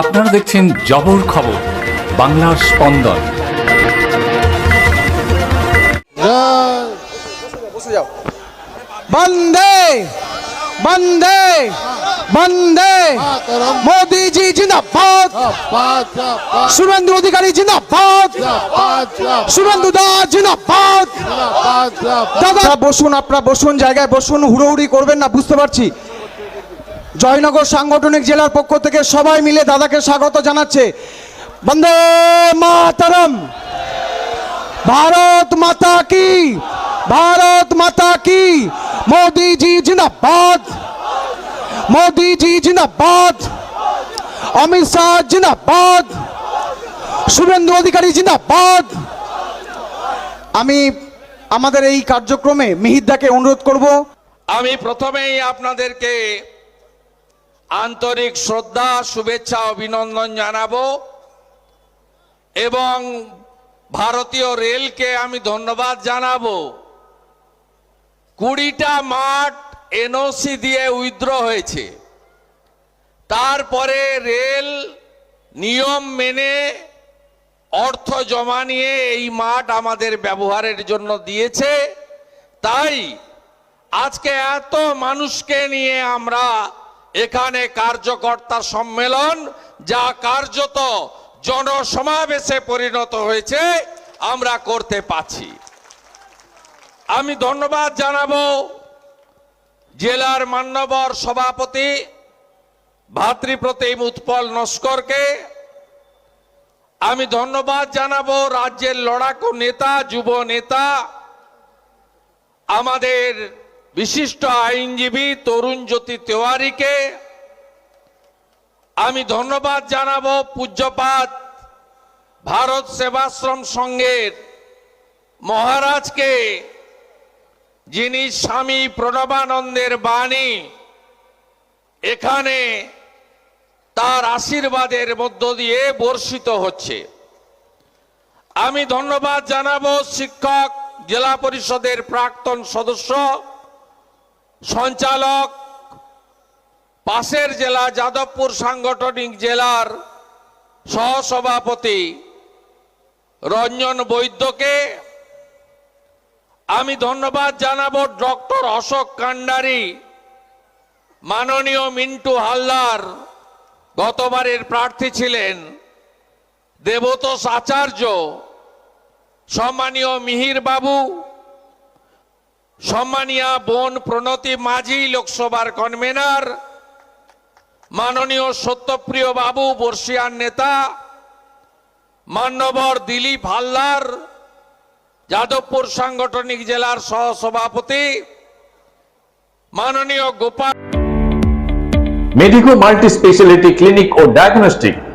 আপনারা দেখছেন জবর খবর বাংলার স্পন্দন। বন্দে বন্দে বন্দে। মাতরম। মোদি জি জিন্দাবাদ। শুভেন্দু অধিকারী জিন্দাবাদ। শুভেন্দু দাস জিন্দাবাদ. দাদা বসুন আপনারা বসুন জায়গায় বসুন হুড়োহুড়ি করবেন না বুঝতে পারছি। জয়নগর সাংগঠনিক জেলার পক্ষ থেকে সবাই মিলে দাদাকে স্বাগত জানাচ্ছে। বন্দে মাতারম। ভারত মাতা কি? ভারত মাতা কি? মোদি জি জিন্দাবাদ। মোদি জি জিন্দাবাদ। অমিত শাহ জিন্দাবাদ। শুভেন্দু অধিকারী জিন্দাবাদ। আমি আমাদের এই কার্যক্রমে মিহিদাকে অনুরোধ করব। আমি প্রথমেই আপনাদেরকে আন্তরিক শ্রদ্ধা, শুভেচ্ছা, অভিনন্দন জানাব এবং ভারতীয় রেলকে আমি ধন্যবাদ জানাব। কুড়িটা মাঠ এনওসি দিয়ে উইথড্র হয়েছে। তারপরে রেল নিয়ম মেনে অর্থ জমা নিয়ে এই মাঠ আমাদের ব্যবহারের জন্য দিয়েছে। তাই আজকে এত মানুষকে নিয়ে আমরা এখানে কার্যকর্তা সম্মেলন, যা কার্যত জনসমাবেশে পরিণত হয়েছে, আমরা করতে পাচ্ছি আমি ধন্যবাদ জানাব জেলার মান্যবর সভাপতি ভাতৃপ্রতিম উৎপল নস্করকে। আমি ধন্যবাদ জানাব রাজ্যের লড়াকু নেতা, যুব নেতা, আমাদের বিশিষ্ট আইনজীবী তরুণ জ্যোতি তেওয়ারিকে আমি ধন্যবাদ জানাব পূজ্যপাত ভারত সেবাশ্রম সংঘের মহারাজকে, যিনি স্বামী প্রণবানন্দের বাণী এখানে তার আশীর্বাদের মধ্য দিয়ে বর্ষিত হচ্ছে। আমি ধন্যবাদ জানাব শিক্ষক, জেলা পরিষদের প্রাক্তন সদস্য সঞ্চালক, পাশের জেলা যাদবপুর সাংগঠনিক জেলার সহসভাপতি রঞ্জন বৈদ্যকে আমি ধন্যবাদ জানাব ডক্টর অশোক কান্ডারি, মাননীয় মিন্টু হালদার, গতবারের প্রার্থী ছিলেন, দেবতোষ আচার্য, সম্মানীয় মিহির বাবু সম্মানীয় বোন প্রণতি মাঝি লোকসভার কনভেনার, মাননীয় সত্যপ্রিয় বাবু বর্ষিয়ান নেতা, মান্যবর দিলীপ হালদার, যাদবপুর সাংগঠনিক জেলার সহসভাপতি, মাননীয় Gopal medico multi speciality clinic ও ডায়াগনস্টিক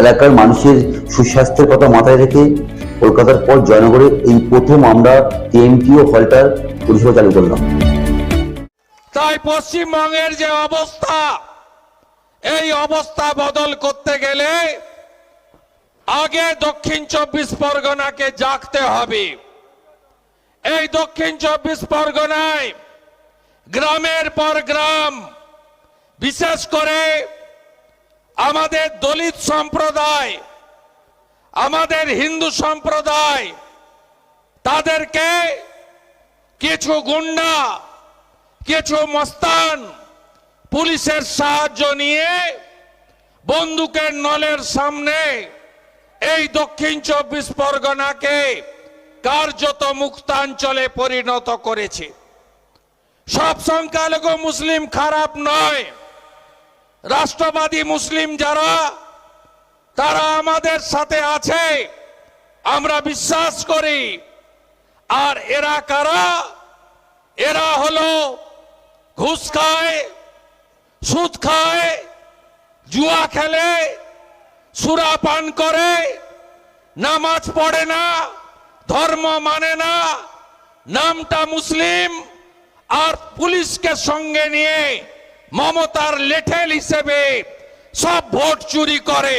এলাকার মানুষের সুস্বাস্থ্যের কথা মাথায় রেখে কলকাতার পর জয়নগরে এই প্রথম আমরা টিএমটিও হলটার পরিষেবা চালু করলাম। তাই পশ্চিমবঙ্গের যে অবস্থা, এই অবস্থা বদল করতে গেলে আগে দক্ষিণ চব্বিশ পরগনাকে জাগতে হবে। এই দক্ষিণ চব্বিশ পরগনায় গ্রামের পর গ্রাম, বিশেষ করে আমাদের দলিত সম্প্রদায়, আমাদের হিন্দু সম্প্রদায়, তাদেরকে কিছু গুন্ডা, কিছু মস্তান পুলিশের সাহায্য নিয়ে বন্দুকের নলের সামনে এই দক্ষিণ চব্বিশ পরগনাকে কার্যত মুক্তাঞ্চলে পরিণত করেছে। সব সংখ্যালঘু মুসলিম খারাপ নয়। রাষ্ট্রবাদী মুসলিম যারা, তারা আমাদের সাথে আছে। আমরা বিশ্বাস করি। আর এরা কারা? এরা হলো ঘুষ খায়, সুদ খায়, জুয়া খেলে, সুরা পান করে, নামাজ পড়ে না, ধর্ম মানে না, নামটা মুসলিম, আর পুলিশকে সঙ্গে নিয়ে মমতার লেঠেল হিসেবে সব ভোট চুরি করে।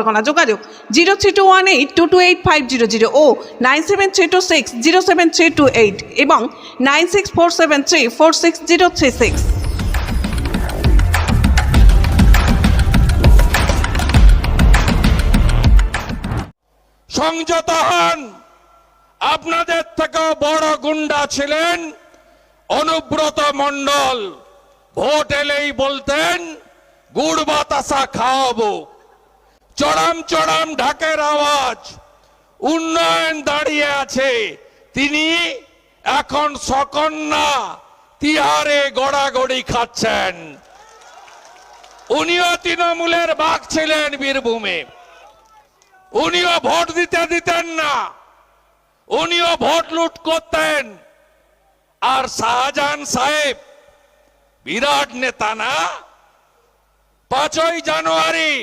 যোগাযোগ zero three two one eight two two eight five zero zero ও nine seven three two six zero seven three two eight এবং nine six four seven three four six zero three six. সংযত হন আপনাদের থেকে বড় গুন্ডা ছিলেন Anubrata Mondal. Vote এলেই বলতেন, গুড় বাতাসা খাওয়াবো। চড়াম চড়াম ঢাকের আওয়াজ। উন্নয়ন দাঁড়িয়ে আছে। তিনি এখন সকন্যা তিহারে গড়াগড়ি খাচ্ছেন। উনিও তৃণমূলের বাঘ ছিলেন বীরভূমে। উনিও ভোট দিতে দিতেন না। উনিও ভোট লুট করতেন। আর শাহজাহান সাহেব বিরাট নেতা না? পাঁচই জানুয়ারি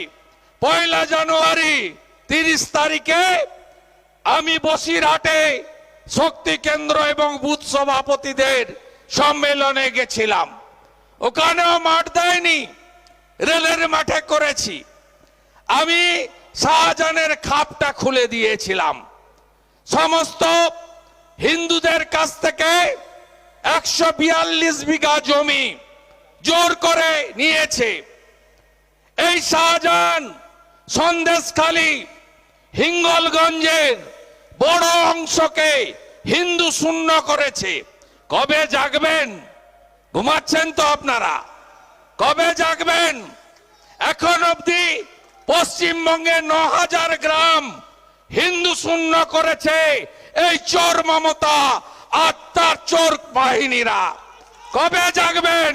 পয়লা জানুয়ারি তিরিশ তারিখে আমি বসিরহাটে শক্তি কেন্দ্র এবং বুথ সভাপতিদের সম্মেলনে গেছিলাম। ওখানেও মাঠ দেয়নি, রেলের মাঠে করেছি। আমি শাহজাহানের খাপটা খুলে দিয়েছিলাম। সমস্ত হিন্দুদের কাছ থেকে একশো বিয়াল্লিশ বিঘা জমি জোর করে নিয়েছে। এই শাহজাহান সন্দেশখালী হিঙ্গলগঞ্জের বড় অংশকে হিন্দু শূন্য করেছে। কবে জাগবেন? ঘুমাচ্ছেন তো আপনারা। কবে জাগবেন? এখন অবধি পশ্চিমবঙ্গে ন হাজার গ্রাম হিন্দু শূন্য করেছে এই চোর মমতা আর তার চোর বাহিনীরা। কবে জাগবেন?